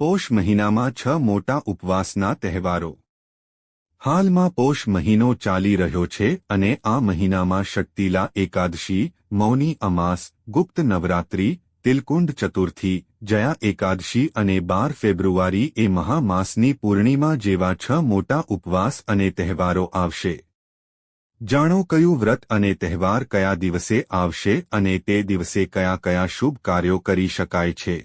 પોષ મહિનામાં છ મોટા ઉપવાસના તહેવારો. હાલમાં પોષ મહિનો ચાલી રહ્યો છે અને આ મહિનામાં શક્તિલા એકાદશી, મૌની અમાસ, ગુપ્ત નવરાત્રી, તિલકુંડ ચતુર્થી, જયા એકાદશી અને બાર ફેબ્રુઆરી એ મહામાસની પૂર્ણિમા જેવા છ મોટા ઉપવાસ અને તહેવારો આવશે. જાણો કયું વ્રત અને તહેવાર કયા દિવસે આવશે અને તે દિવસે કયા કયા શુભ કાર્યો કરી શકાય છે?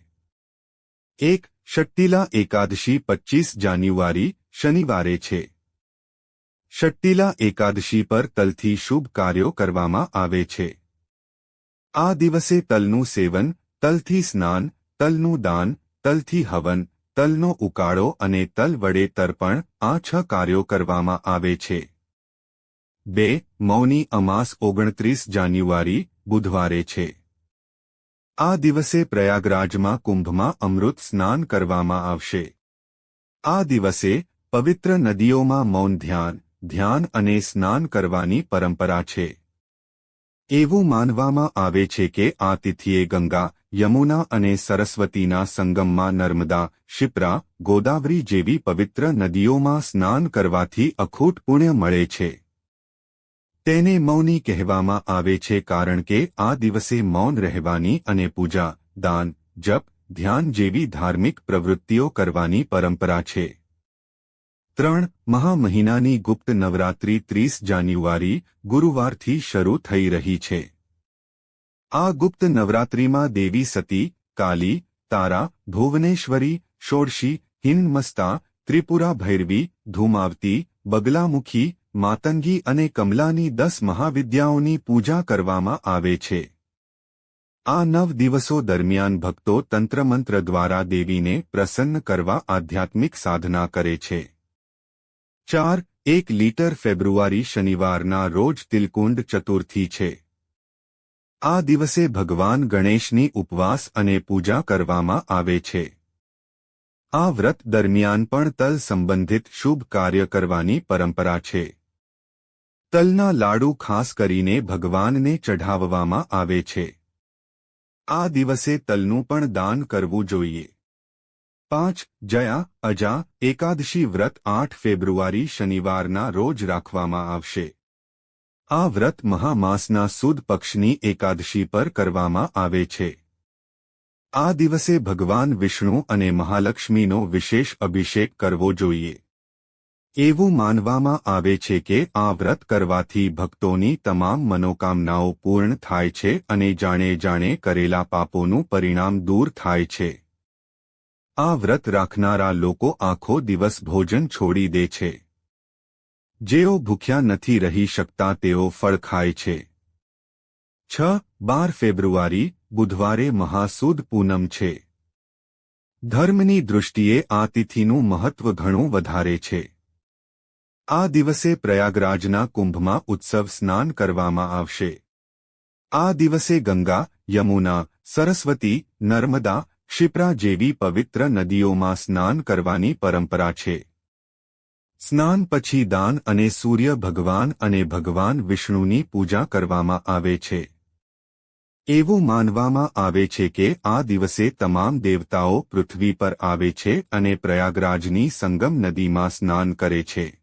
એક શક્તિલા એકાદશી પચ્ચીસ જાન્યુઆરી શનિવારે છે. શક્તિલા એકાદશી પર તલથી શુભ કાર્યો કરવામાં આવે છે. આ દિવસે તલનું સેવન, તલથી સ્નાન, તલનું દાન, તલથી હવન, તલનો ઉકાળો અને તલ વડે તર્પણ આ છ કાર્યો કરવામાં આવે છે. બે, મૌની અમાસ ઓગણત્રીસ જાન્યુઆરી બુધવારે છે. આ દિવસે પ્રયાગરાજમાં કુંભમાં અમૃત સ્નાન કરવામાં આવશે. આ દિવસે પવિત્ર નદીઓમાં મૌન ધ્યાન ધ્યાન અને સ્નાન કરવાની પરંપરા છે. એવું માનવામાં આવે છે કે આ તિથિએ ગંગા, યમુના અને સરસ્વતીના સંગમમાં નર્મદા, શિપ્રા, ગોદાવરી જેવી પવિત્ર નદીઓમાં સ્નાન કરવાથી અખૂટ પુણ્ય મળે છે. તેને મૌની કહેવામાં આવે છે કારણ કે આ દિવસે મૌન રહેવાની અને પૂજા, દાન, જપ, ધ્યાન જેવી ધાર્મિક પ્રવૃત્તિઓ કરવાની પરંપરા છે. ત્રણ મહા મહિનાની ગુપ્ત નવરાત્રી ત્રીસ જાન્યુઆરી ગુરુવારથી શરૂ થઈ રહી છે. આ ગુપ્ત નવરાત્રિમાં દેવી સતી, કાલી, તારા, ભુવનેશ્વરી, ષોડશી, હિન્મસ્તા, ત્રિપુરા ભૈરવી, ધૂમાવતી, બગલામુખી માતંગી અને કમલાની દસ મહાવિદ્યાઓની પૂજા કરવામાં આવે છે. આ નવ દિવસો દરમિયાન ભક્તો તંત્રમંત્ર દ્વારા દેવીને પ્રસન્ન કરવા આધ્યાત્મિક સાધના કરે છે. ચાર, એક લીટર ફેબ્રુઆરી શનિવારના રોજ તિલકુંડ ચતુર્થી છે. આ દિવસે ભગવાન ગણેશની ઉપવાસ અને પૂજા કરવામાં આવે છે. આ વ્રત દરમિયાન પણ તલ સંબંધિત શુભ કાર્ય કરવાની પરંપરા છે. તલના લાડુ ખાસ કરીને ભગવાનને ચઢાવવામાં આવે છે. આ દિવસે તલનું પણ દાન કરવું જોઈએ. પાંચ, જયા, અજા, એકાદશી વ્રત આઠ ફેબ્રુઆરી શનિવારના રોજ રાખવામાં આવશે. આ વ્રત મહામાસના સુદ પક્ષની એકાદશી પર કરવામાં આવે છે. આ દિવસે ભગવાન વિષ્ણુ અને મહાલક્ષ્મીનો વિશેષ અભિષેક કરવો જોઈએ. એવું માનવામાં આવે છે કે આ વ્રત કરવાથી ભક્તોની તમામ મનોકામનાઓ પૂર્ણ થાય છે અને જાણે જાણે કરેલા પાપોનું પરિણામ દૂર થાય છે. આ વ્રત રાખનારા લોકો આખો દિવસ ભોજન છોડી દે છે. જેઓ ભૂખ્યા નથી રહી શકતા તેઓ ફળ ખાય છે. છ બાર ફેબ્રુઆરી, બુધવારે મહાસુદ પૂનમ છે. ધર્મની દૃષ્ટિએ આ તિથિનું મહત્વ ઘણું વધારે છે. આ દિવસે પ્રયાગરાજના કુંભમાં ઉત્સવ સ્નાન કરવામાં આવશે. આ દિવસે ગંગા, યમુના, સરસ્વતી, નર્મદા, ક્ષિપ્રા જેવી પવિત્ર નદીઓમાં સ્નાન કરવાની પરંપરા છે. સ્નાન પછી દાન અને સૂર્ય ભગવાન અને ભગવાન વિષ્ણુની પૂજા કરવામાં આવે છે. એવું માનવામાં આવે છે કે આ દિવસે તમામ દેવતાઓ પૃથ્વી પર આવે છે અને પ્રયાગરાજની સંગમ નદીમાં સ્નાન કરે છે.